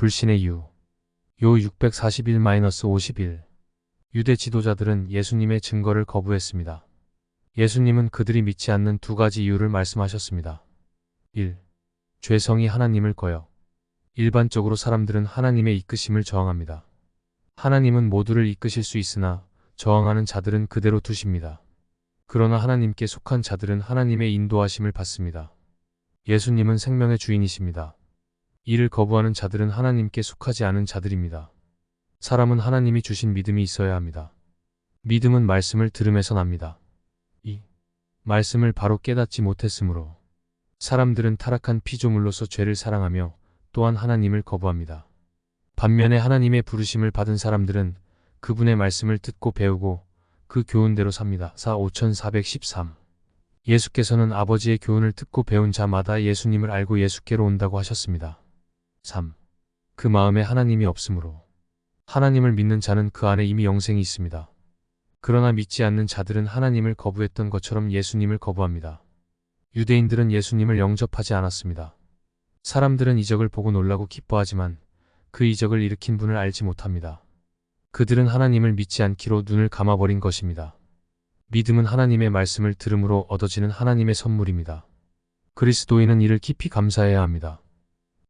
불신의 이유. 요 641-51 유대 지도자들은 예수님의 증거를 거부했습니다. 예수님은 그들이 믿지 않는 두 가지 이유를 말씀하셨습니다. 1. 죄성이 하나님을 거여. 일반적으로 사람들은 하나님의 이끄심을 저항합니다. 하나님은 모두를 이끄실 수 있으나 저항하는 자들은 그대로 두십니다. 그러나 하나님께 속한 자들은 하나님의 인도하심을 받습니다. 예수님은 생명의 주인이십니다. 이를 거부하는 자들은 하나님께 속하지 않은 자들입니다. 사람은 하나님이 주신 믿음이 있어야 합니다. 믿음은 말씀을 들음에서 납니다. 2. 말씀을 바로 깨닫지 못했으므로 사람들은 타락한 피조물로서 죄를 사랑하며 또한 하나님을 거부합니다. 반면에 하나님의 부르심을 받은 사람들은 그분의 말씀을 듣고 배우고 그 교훈대로 삽니다. 4 5413 예수께서는 아버지의 교훈을 듣고 배운 자마다 예수님을 알고 예수께로 온다고 하셨습니다. 3. 그 마음에 하나님이 없으므로 하나님을 믿는 자는 그 안에 이미 영생이 있습니다. 그러나 믿지 않는 자들은 하나님을 거부했던 것처럼 예수님을 거부합니다. 유대인들은 예수님을 영접하지 않았습니다. 사람들은 이적을 보고 놀라고 기뻐하지만 그 이적을 일으킨 분을 알지 못합니다. 그들은 하나님을 믿지 않기로 눈을 감아버린 것입니다. 믿음은 하나님의 말씀을 들음으로 얻어지는 하나님의 선물입니다. 그리스도인은 이를 깊이 감사해야 합니다.